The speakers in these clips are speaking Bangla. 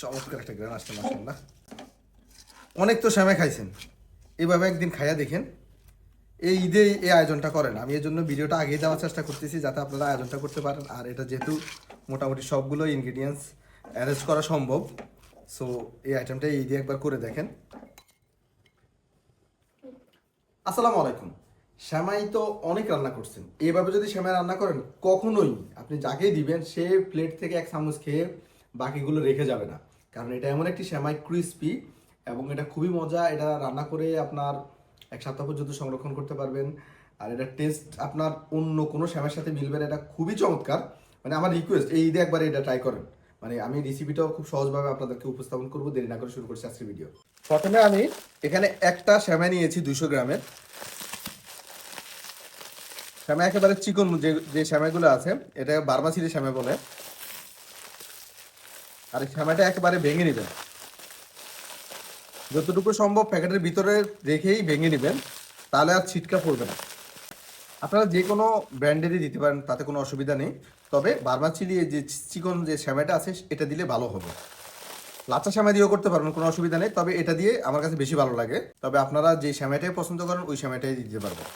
চমৎকার একটা গ্রান আসছে মাসাল্লাহ অনেক তো শ্যামে খাইছেন। এভাবে একদিন খাইয়া দেখেন। এই ঈদে এই আয়োজনটা করেন। আমি এর জন্য ভিডিওটা আগে দেওয়ার চেষ্টা করতেছি যাতে আপনারা আয়োজনটা করতে পারেন। আর এটা যেহেতু মোটামুটি সবগুলো ইনগ্রিডিয়েন্টস অ্যারেঞ্জ করা সম্ভব সো এই আইটেমটা এই একবার করে দেখেন। আসসালামু আলাইকুম। শ্যামাই তো অনেক রান্না করছেন। এভাবে যদি শ্যামাই রান্না করেন, কখনোই আপনি যাকেই দিবেন, সে প্লেট থেকে এক চামচ খেয়ে বাকিগুলো রেখে যাবে না। কারণ এটা এমন একটি শ্যামাই ক্রিস্পি এবং এটা খুবই মজা। এটা রান্না করে আপনার এক সপ্তাহ পর্যন্ত সংরক্ষণ করতে পারবেন। আর এটা টেস্ট আপনার অন্য কোনো শ্যামের সাথে মিলবে না। এটা খুবই চমৎকার। মানে আমার রিকোয়েস্ট এই ঈদে একবার এটা ট্রাই করেন। মানে আমি রেসিপিটাও খুব সহজভাবে আপনাদেরকে উপস্থাপন করব। দেরি না করে শুরু করছি আজকের ভিডিও প্রথমে আমি এখানে একটা শ্যামাই নিয়েছি দুশো গ্রামের। শ্যামা একেবারে চিকন যে যে শ্যামাইগুলো আছে, এটা বারমাসিরি শ্যামা বলে। আর এই শ্যামাটা একেবারে ভেঙে নেবেন। যতটুকু সম্ভব প্যাকেটের ভিতরে রেখেই ভেঙে নেবেন, তাহলে আর ছিটকা পড়বে না। আপনারা যে কোনো ব্র্যান্ডেরই দিতে পারেন, তাতে কোনো অসুবিধা নেই। তবে বারমাচিলি যে চিকন যে শ্যামাটা আছে, এটা দিলে ভালো হবে। লাচা শ্যামা দিয়েও করতে পারবেন, কোনো অসুবিধা নেই। তবে এটা দিয়ে আমার কাছে বেশি ভালো লাগে। তবে আপনারা যে শ্যামাটাই পছন্দ করেন, ওই শ্যামাটাই দিতে পারবেন।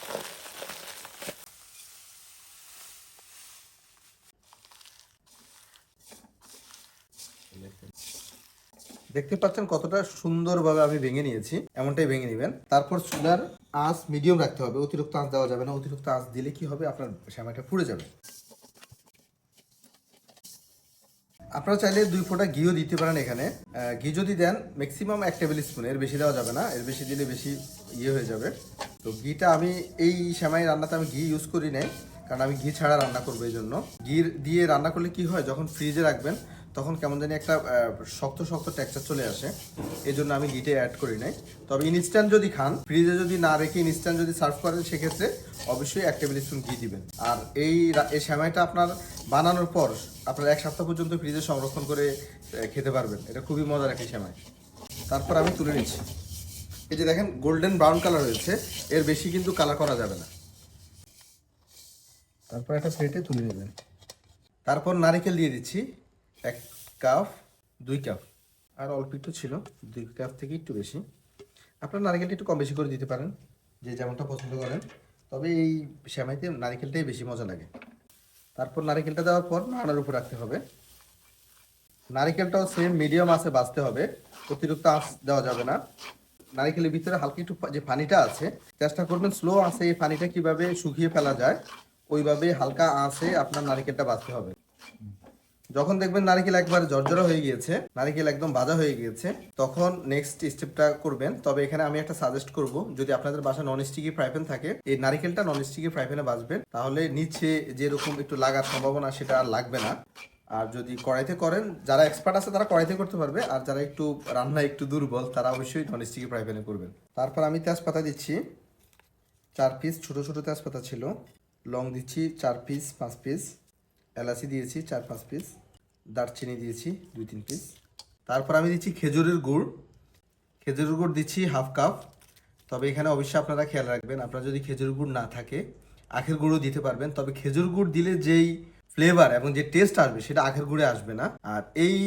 দেখতে পাচ্ছেন কতটা সুন্দরভাবে আমি ভেঙে নিয়েছি, এমনটাই ভেঙে নেবেন। তারপর চুলার আঁচ মিডিয়াম রাখতে হবে। অতিরিক্ত আঁচ দেওয়া যাবে না। অতিরিক্ত আঁচ দিলে কি হবে? আপনার শ্যামাটা পুড়ে যাবে। আপনারা চাইলে দুই ফোঁটা ঘিও দিতে পারেন এখানে। ঘি যদি দেন ম্যাক্সিমাম এক টেবিল স্পুন এর বেশি দেওয়া যাবে না। এর বেশি দিলে বেশি ইয়ে হয়ে যাবে। তো ঘিটা আমি এই শ্যামাই রান্নাতে আমি ঘি ইউজ করি নাই, কারণ আমি ঘি ছাড়া রান্না করব এই জন্য। ঘি দিয়ে রান্না করলে কি হয়? যখন ফ্রিজে রাখবেন তখন কেমন জানি একটা শক্ত শক্ত টেক্সচার চলে আসে। এই জন্য আমি ঘিটে অ্যাড করি নাই। তবে ইনস্ট্যান্ট যদি খান ফ্রিজে যদি না রেখে ইনস্ট্যান্ট যদি সার্ভ করেন, সেক্ষেত্রে অবশ্যই এক টেবিল স্পুন ঘি দিবেন। আর এই এই শ্যামাইটা আপনার বানানোর পর আপনার এক সপ্তাহ পর্যন্ত ফ্রিজে সংরক্ষণ করে খেতে পারবেন। এটা খুবই মজার একটি শ্যামাই। তারপর আমি তুলে নিচ্ছি। এই যে দেখেন গোল্ডেন ব্রাউন কালার হয়েছে এর বেশি কিন্তু কালার করা যাবে না। তারপর একটা প্লেটে তুলে নেবেন। তারপর নারিকেল দিয়ে দিচ্ছি। এক কাপ, দুই কাপ। আর অল্প একটু ছিল, দুই কাপ থেকে একটু বেশি। আপনার নারিকেলটা একটু কম বেশি করে দিতে পারেন, যে যেমনটা পছন্দ করেন। তবে এই শ্যামাইতে নারিকেলটাই বেশি মজা লাগে। তারপর নারিকেলটা দেওয়ার পর নাড়ার উপর রাখতে হবে। নারিকেলটাও সেম মিডিয়াম আছে, বাঁচতে হবে। অতিরিক্ত আঁচ দেওয়া যাবে না। নারিকেলের ভিতরে হালকা একটু যে পানিটা আছে, চেষ্টা করবেন স্লো আছে এই পানিটা কীভাবে শুকিয়ে ফেলা যায়, ওইভাবে হালকা আঁচে আপনার নারিকেলটা বাঁচতে হবে। যখন দেখবেন নারিকেল একবারে জর্জরা হয়ে গিয়েছে, নারিকেল একদম ভাজা হয়ে গিয়েছে, তখন নেক্সট স্টেপটা করবেন। তবে এখানে আমি একটা সাজেস্ট করব, যদি আপনাদের বাসায় নন স্টিকি ফ্রাই প্যান থাকে, এই নারিকেলটা নন স্টিকি ফ্রাই প্যানে বাজবেন তাহলে নিচে যেরকম একটু লাগার সম্ভাবনা, সেটা আর লাগবে না। আর যদি কড়াইতে করেন, যারা এক্সপার্ট আছে তারা কড়াইতে করতে পারবে, আর যারা একটু রান্নায় একটু দুর্বল, তারা অবশ্যই নন স্টিকি ফ্রাই প্যানে করবেন। তারপর আমি তেজপাতা দিচ্ছি, চার পিস ছোট ছোট তেজপাতা ছিল। লং দিচ্ছি, চার পিস পাঁচ পিস এলাচি দিয়েছি, চার পাঁচ পিস দারচিনি দিয়েছি, দুই, তিন পিস তারপর আমি দিচ্ছি খেজুরের গুড়। খেজুরের গুড় দিচ্ছি হাফ কাপ। তবে এখানে অবশ্যই আপনারা খেয়াল রাখবেন, আপনার যদি খেজুর গুড় না থাকে, আখের গুঁড়ও দিতে পারবেন। তবে খেজুর গুড় দিলে যেই ফ্লেভার এবং যে টেস্ট আসবে সেটা আখের গুড়ে আসবে না। আর এই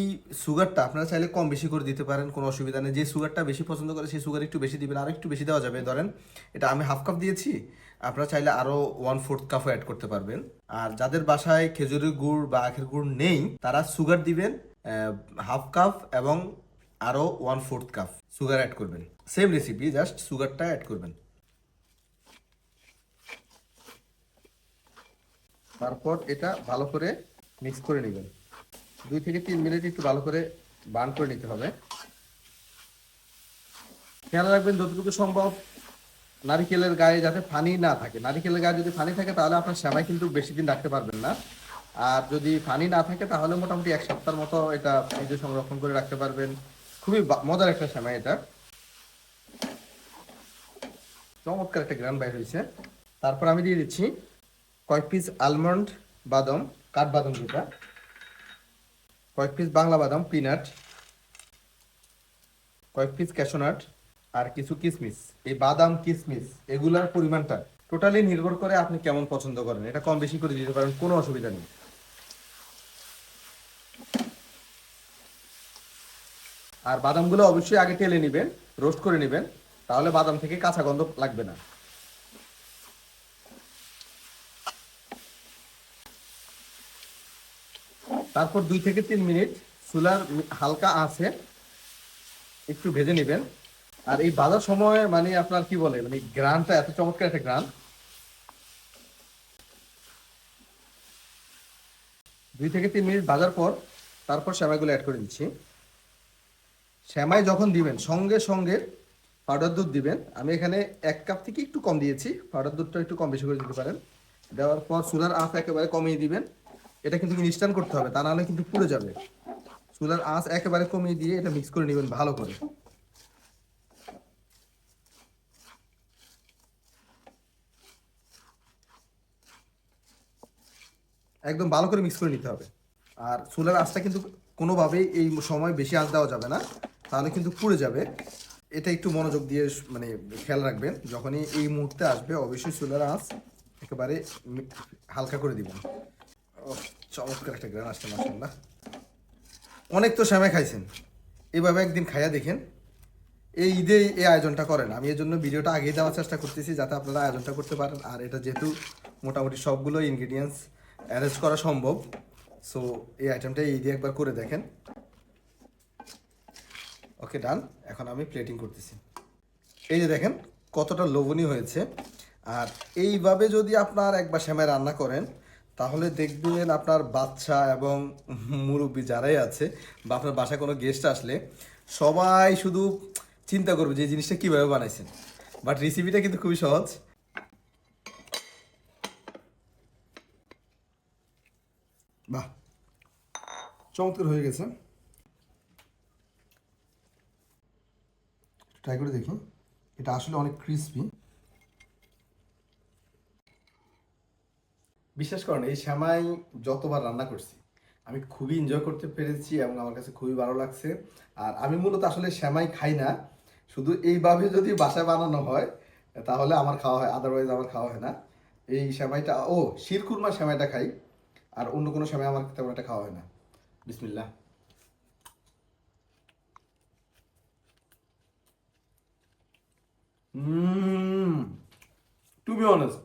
সুগারটা আপনারা চাইলে কম বেশি করে দিতে পারেন, কোনো অসুবিধা নেই। যে সুগারটা বেশি পছন্দ করে সেই সুগার একটু বেশি দিবেন আর একটু বেশি দেওয়া যাবে। ধরেন এটা আমি হাফ কাপ দিয়েছি, আপনারা চাইলে আরও ওয়ান ফোর্থ কাপও অ্যাড করতে পারবেন। আর যাদের বাসায় খেজুরের গুড় বা আখের গুড় নেই, তারা সুগার দিবেন হাফ কাপ এবং আরও one fourth cup sugar add করবেন। সেম রেসিপি জাস্ট সুগারটা অ্যাড করবেন। তারপর এটা ভালো করে মিক্স করে নেবেন। দুই থেকে তিন মিনিট একটু ভালো করে বার্ন করে নিতে হবে। খেয়াল রাখবেন, যতটুকু সম্ভব নারিকেলের গায়ে যাতে পানি না থাকে। নারিকেলের গায়ে যদি পানি থাকে, তাহলে আপনার শ্যামাই কিন্তু বেশি দিন রাখতে পারবেন না। আর যদি পানি না থাকে, তাহলে মোটামুটি এক সপ্তাহের মতো এটা ফ্রিজে সংরক্ষণ করে রাখতে পারবেন। খুবই মজার একটা শ্যামাই এটা। চমৎকার একটা গ্রান বাইর হয়েছে। তারপর আমি দিয়ে দিচ্ছি কয়েক পিস আলমন্ড বাদাম কাঠবাদাম যেটা কয়েক পিস বাংলা বাদাম পিনাট কয়েক পিস ক্যাশোনাট আর কিছু কিসমিস। এই বাদাম, কিসমিস, এগুলার পরিমাণটা টোটালি নির্ভর করে আপনি কেমন পছন্দ করেন। এটা কম বেশি করে দিতে পারেন, কোনো অসুবিধা নেই। আর বাদামগুলো অবশ্যই আগে টেলে নেবেন, রোস্ট করে নেবেন, তাহলে বাদাম থেকে কাঁচা গন্ধ লাগবে না। তারপর দুই থেকে তিন মিনিট চুলার হালকা আছে, একটু ভেজে নেবেন। আর এই ভাজার সময় মানে আপনার কি বলে মানে গ্রানটা এত চমৎকার একটা গ্রান দুই থেকে তিন মিনিট ভাজার পর তারপর শ্যামাইগুলো অ্যাড করে দিচ্ছি শ্যামাই যখন দিবেন, সঙ্গে সঙ্গে পাউডার দুধ দিবেন। আমি এখানে এক কাপ থেকে একটু কম দিয়েছি পাউডার দুধটা একটু কম বেশি করে দিতে পারেন। দেওয়ার পর চুলার আঁচ একেবারে কমিয়ে দিবেন। এটা কিন্তু ইনস্ট্যান্ট করতে হবে, তা নাহলে কিন্তু পুড়ে যাবে। চুলার আঁচ একেবারে কমিয়ে দিয়ে এটা মিক্স করে নেবেন ভালো করে। একদম ভালো করে মিক্স করে নিতে হবে। আর চুলার আঁচটা কিন্তু কোনোভাবেই এই সময় বেশি আঁচ দেওয়া যাবে না, তাহলে কিন্তু পুড়ে যাবে। এটা একটু মনোযোগ দিয়ে মানে খেয়াল রাখবেন, যখনই এই মুহূর্তে আসবে, অবশ্যই চুলার আঁচ একেবারে হালকা করে দিবেন। চমৎকার একটা গ্রান আসছে মাসাল্লাহ অনেক তো শ্যামে খাইছেন। এভাবে একদিন খাইয়া দেখেন। এই ঈদে এই আয়োজনটা করেন। আমি এর জন্য ভিডিওটা আগেই দেওয়ার চেষ্টা করতেছি যাতে আপনারা আয়োজনটা করতে পারেন। আর এটা যেহেতু মোটামুটি সবগুলো ইনগ্রিডিয়েন্টস অ্যারেঞ্জ করা সম্ভব সো এই আইটেমটা ঈদে একবার করে দেখেন। ওকে ডান এখন আমি প্লেটিং করতেছি। এই যে দেখেন, কতটা লোভনীয় হয়েছে। আর এইভাবে যদি আপনার একবার শ্যামাই রান্না করেন তাহলে দেখবেন আপনার বাচ্চা এবং মুরব্বী যারাই আছে বা আপনার বাসায় কোনো গেস্ট আসলে সবাই শুধু চিন্তা করবে যে জিনিসটা কীভাবে বানাইছেন। বাট রেসিপিটা কিন্তু খুবই সহজ। বাহ, চমৎকার হয়ে গেছে। ট্রাই করে দেখি। এটা আসলে অনেক ক্রিস্পি বিশ্বাস করেন, এই শ্যামাই যতবার রান্না করছি, আমি খুবই এনজয় করতে পেরেছি এবং আমার কাছে খুবই ভালো লাগছে। আর আমি মূলত আসলে শ্যামাই খাই না, শুধু এইভাবে যদি বাসায় বানানো হয়, তাহলে আমার খাওয়া হয় আদারওয়াইজ আমার খাওয়া হয় না। এই শ্যামাইটা, ও শিরকুরমা শ্যামাইটা খাই, আর অন্য কোনো শ্যামাই আমার তেমন একটা খাওয়া হয় না। বিসমিল্লাহ। টু বি অনেস্ট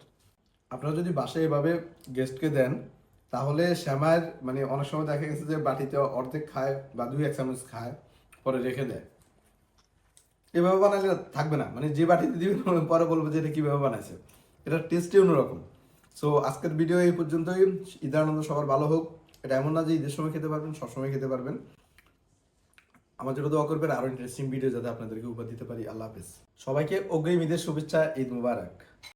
আপনারা যদি বাসায় এভাবে গেস্টকে দেন, তাহলে শ্যামায়ের মানে অনেক সময় দেখা গেছে যে বাটিতে অর্ধেক খায় বা দুই এক চামচ খায়, পরে রেখে দেয়। এভাবে বানালে থাকবে না। মানে যে বাটিতে দিবেন, পরে বলব যে এটা কীভাবে বানাইছে। এটার টেস্টই অন্যরকম। সো আজকের ভিডিও এই পর্যন্তই। ঈদের আনন্দ সবার ভালো হোক। এটা এমন না যে ঈদের সময় খেতে পারবেন, সবসময় খেতে পারবেন। আমার জন্য দোয়া করবেন, আরও ইন্টারেস্টিং ভিডিও যাতে আপনাদেরকে উপহার দিতে পারি। আল্লাহ হাফেজ। সবাইকে অগ্রিম ঈদের শুভেচ্ছা, ঈদ মুবারক।